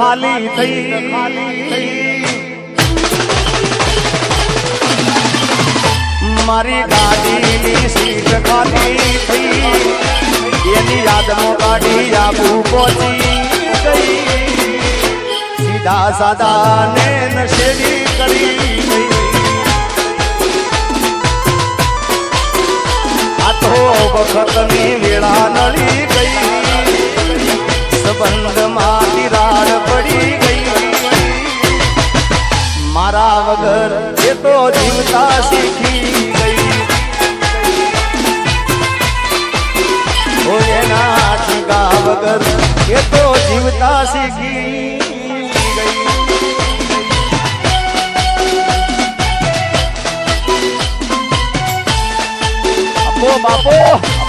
ખાલી થઈ. ખાલી થઈ. મારી ગાડીની સીટ ખાલી થઈ. એની યાદમાં ગાડી આબુ પહોંચી ગઈ. સીધા સાદા ને નશેડી કરી વખતની વેળા નળી ગઈ. સંબંધમાં મારા વગર એ તો જીવતા શીખી ગઈ. એના ટીકા વગર એ તો જીવતા શીખી બાપો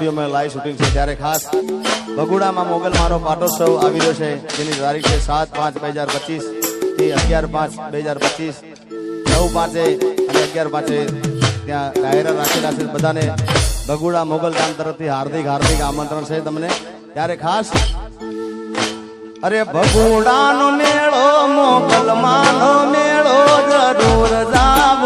સ્ટુડિયોમાં લાઈવ શૂટિંગ છે. ત્યારે ખાસ બગુડામાં મોગલ મારો પાટોત્સવ આવી રહ્યો છે. જેની તારીખ છે સાત પાંચ બે હજાર પચીસથી અગિયાર પાંચ બે હજાર પચીસ. નવ પાંચે અને અગિયાર પાંચે ત્યાં ડાયરા રાખેલા છે. બધાને બગુડા મોગલ ધામ તરફથી હાર્દિક હાર્દિક આમંત્રણ છે તમને. ત્યારે ખાસ અરે બગુડાનો મેળો, મોગલ માનો મેળો જરૂર જાવ.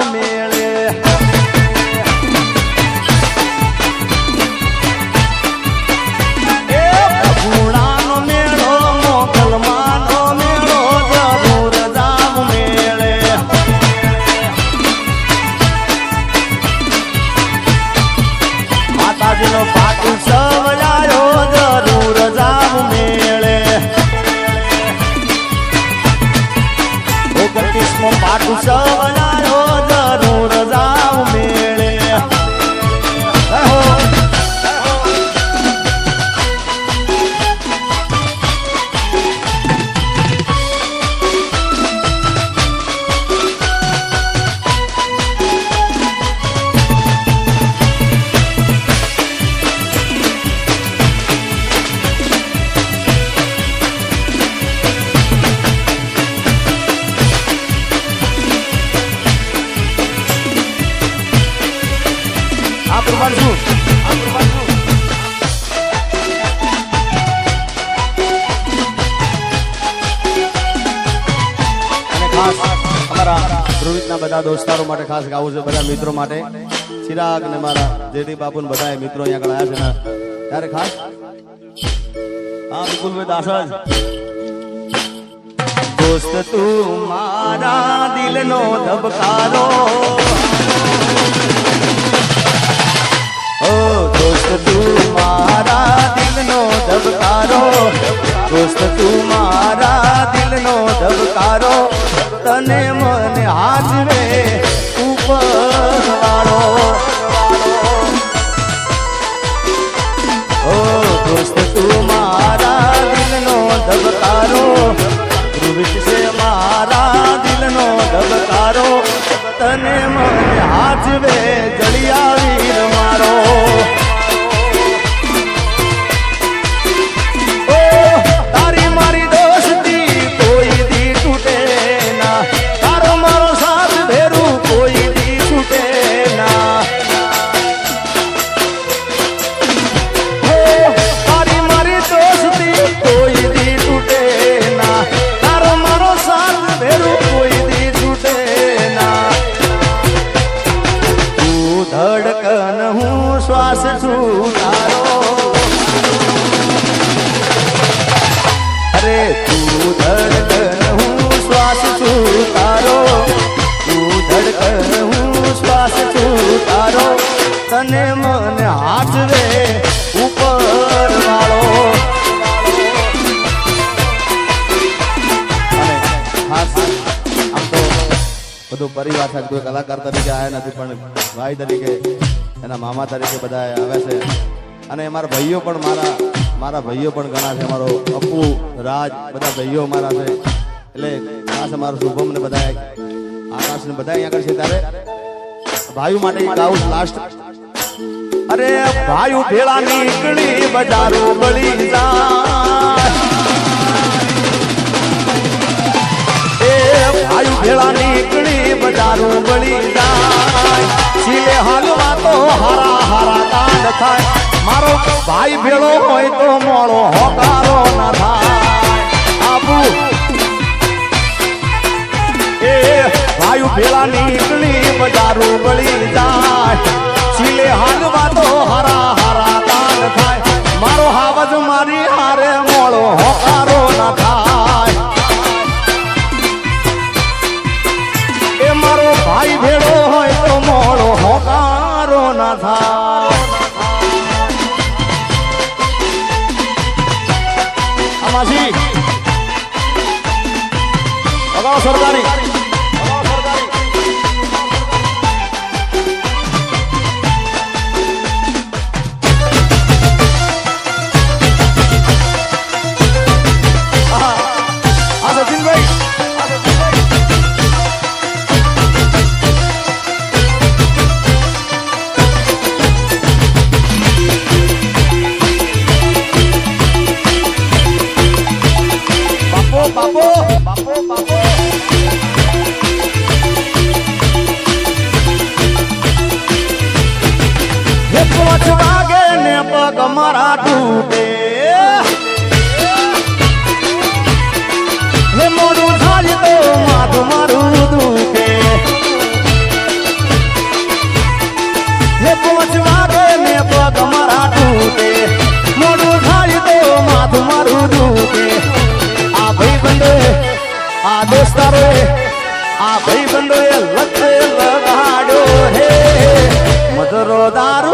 માતાજીનો પાટુ સવડાયો બધા દોસ્તારો માટે ખાસ ગાવું છે બધા મિત્રો માટે. ચિરાગ ને મારા જેડી બાપુ ને બધા મિત્રો અહીંયા આગળ આવ્યા છે ને. ત્યારે ખાસ હા બિલકુલ દાસ જ દોસ્ત તું મારા દિલનો ધબકારો. ઓ દોસ્ત તું મારા દિલનો ધબકારો. દોસ્ત તું મારા તને મને હાચવે જળિયા વીર મારો. હું શ્વાસ છું અરે તું ધડકન, હું શ્વાસ છું તારો. તું ધડકન, હું શ્વાસ છું તને મને હાથવે ઉપર વાળો. બધું પરિવાર સાથે કોઈ કલાકાર તરીકે આવ્યા નથી, પણ ભાઈ તરીકે એના મામા તરીકે બધા આવે છે. અને મારા ભાઈઓ પણ મારા મારા ભાઈઓ પણ ઘણા છે. મારો અપુ, રાજ, બધા ભાઈઓ મારા છે. એટલે ખાસ અમારો શુભમ ને બધા આકાશ ને બધા આગળ છે ત્યારે. ભાઈઓ માટે એક લાસ્ટ અરે ભાઈઓ ભેળા નીકળી બજારો બળી જાય. એ ભાઈ ભેળા નીકળી બજારો બળી જાય. તો હારા હારા કાંડ થાય. મારો ભાઈ ભેળો હોય તો મોળો હોકારો ના થાય. આબુ. એ ભાઈ ભેળા નીકળી બજારું બળી જાય. ચીલે હાલવા તો હારા હારા કાંડ થાય. સરદારી પોચ વાગે ને પગ મારા તૂટે હે મોડું થાય તો માથું મારું દુખે હે પોચ વાગે ને પગ મારા તૂટે મોડું થાય તો માથું મારું દુખે આ ભાઈ બંધો એ લખે હે મધરો દારૂડો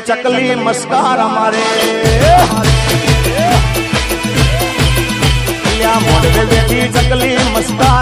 બેઠી ચકલી મસ્કાર અમારે મોઢવે બેઠી ચકલી મસ્કાર